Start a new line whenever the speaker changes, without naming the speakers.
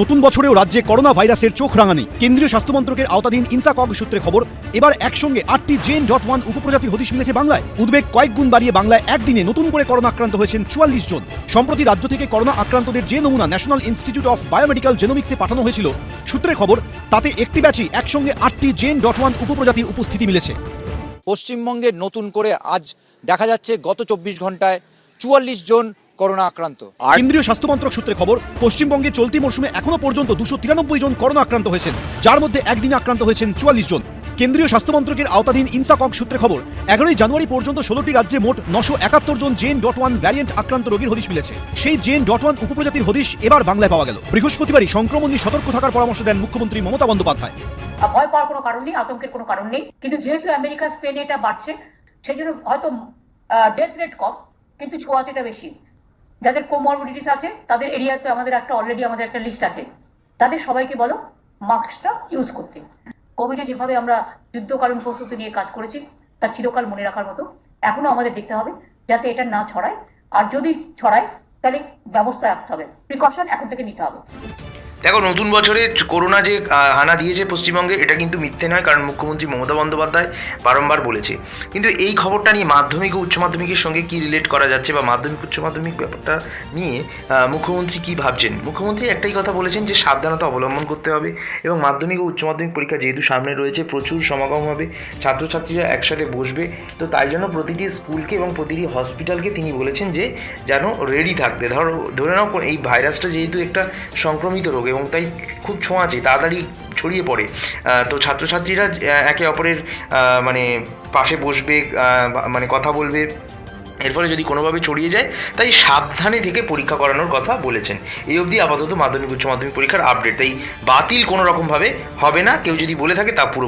নতুন বছরেও রাজ্যে করোনা ভাইরাসের চোখ রাঙানি। কেন্দ্রীয় স্বাস্থ্য মন্ত্রকের আওতাধীন ইনসাকক সূত্রে খবর, এবার একসঙ্গে আটটি জেন ডট ওয়ান উপপ্রজাতির হদিশ মিলেছে বাংলায়। উদ্বেগ কয়েক গুণ বাড়িয়ে বাংলায় একদিনে নতুন করে করোনা আক্রান্ত হয়েছেন চুয়াল্লিশ জন। সম্প্রতি রাজ্য থেকে করোনা আক্রান্তদের যে নমুনা ন্যাশনাল ইনস্টিটিউট অফ বায়োমেডিক্যাল জেনোমিক্সে পাঠানো হয়েছিল সূত্রের খবর, তাতে একটি ব্যাচই একসঙ্গে আটটি জেন ডট ওয়ান উপপ্রজাতির উপস্থিতি মিলেছে।
পশ্চিমবঙ্গে নতুন করে আজ দেখা যাচ্ছে গত চব্বিশ ঘন্টায় চুয়াল্লিশ জন করোনা আক্রান্ত।
কেন্দ্রীয় স্বাস্থ্য মন্ত্রক সূত্রে খবর পশ্চিমবঙ্গে চলতি মরশুমে এখনও পর্যন্ত দুশো তিরানব্বই জন করোনা আক্রান্ত হয়েছেন যার মধ্যে একদিনে আক্রান্ত হয়েছেন চুয়াল্লিশ জন। কেন্দ্রীয় স্বাস্থ্য মন্ত্রকের আওতাধীন ইনসাকক সূত্রে খবর এগারোই জানুয়ারি পর্যন্ত ষোলোটি রাজ্যে মোট নশো একাত্তর জন জেন ডট ওয়ান ভ্যারিয়েন্ট আক্রান্ত রোগীর হদিশ মিলেছে। সেই জেন ডট ওয়ান উপপ্রজাতির হদিশ এবার বাংলায় পাওয়া গেল। বৃহস্পতিবারই সংক্রমণ নিয়ে সতর্ক থাকার পরামর্শ দেন মুখ্যমন্ত্রী মমতা বন্দ্যোপাধ্যায়।
ভয় পাওয়ার কোনো কারণ নেই আতঙ্কের কোনো কারণ নেই। কিন্তু যেহেতু আমেরিকা স্পেনে এটা বাড়ছে সেই জন্য হয়তো ডেথ রেট কম কিন্তু ছোঁয়াচেটা বেশি। যাদের কোমরবিডিটিস আছে, তাদের এরিয়াতে আমাদের একটা অলরেডি আমাদের একটা লিস্ট আছে। তাদের সবাইকে বলো, মাস্কটা ইউজ করতে। কোভিডে যেভাবে আমরা যুদ্ধকালীন প্রস্তুতি নিয়ে কাজ করেছি, তা চিরকাল মনে রাখার মতো এখনও আমাদের দেখতে হবে, যাতে এটা না ছড়ায়। আর যদি ছড়ায়, তাহলে ব্যবস্থা রাখতে হবে। প্রিকশন এখন থেকে নিতে হবে।
দেখো, নতুন বছরে করোনা যে হানা দিয়েছে পশ্চিমবঙ্গে, এটা কিন্তু মিথ্যে নয়, কারণ মুখ্যমন্ত্রী মমতা বন্দ্যোপাধ্যায় বারংবার বলেছে। কিন্তু এই খবরটা নিয়ে মাধ্যমিক ও উচ্চ মাধ্যমিকের সঙ্গে কি রিলেট করা যাচ্ছে বা মাধ্যমিক উচ্চ মাধ্যমিক ব্যাপারটা নিয়ে মুখ্যমন্ত্রী কি ভাবছেন? মুখ্যমন্ত্রী একটাই কথা বলেছেন যে, সাবধানতা অবলম্বন করতে হবে এবং মাধ্যমিক ও উচ্চ মাধ্যমিক পরীক্ষা যেহেতু সামনে রয়েছে, প্রচুর সমাগম হবে, ছাত্রছাত্রীরা একসাথে বসবে। তো তাই জন্য প্রতিটি স্কুলকে এবং প্রতিটি হসপিটালকে তিনি বলেছেন যে, যেন রেডি থাকতে। ধরো, ধরে নাও, এই ভাইরাসটা যেহেতু একটা সংক্রমিত রোগ এবং তাই খুব ছোঁয়াচে, তাড়াতাড়ি ছড়িয়ে পড়ে। তো ছাত্রছাত্রীরা একে অপরের মানে পাশে বসবে মানে কথা বলবে। এর ফলে যদি কোনোভাবে ছড়িয়ে যায়, তাই সাবধানে থেকে পরীক্ষা করানোর কথা বলেছেন। এই অবধি আপাতত মাধ্যমিক, উচ্চ মাধ্যমিক পরীক্ষার আপডেট তাই বাতিল কোনো রকমভাবে হবে না। কেউ যদি বলে থাকে, তা পুরো।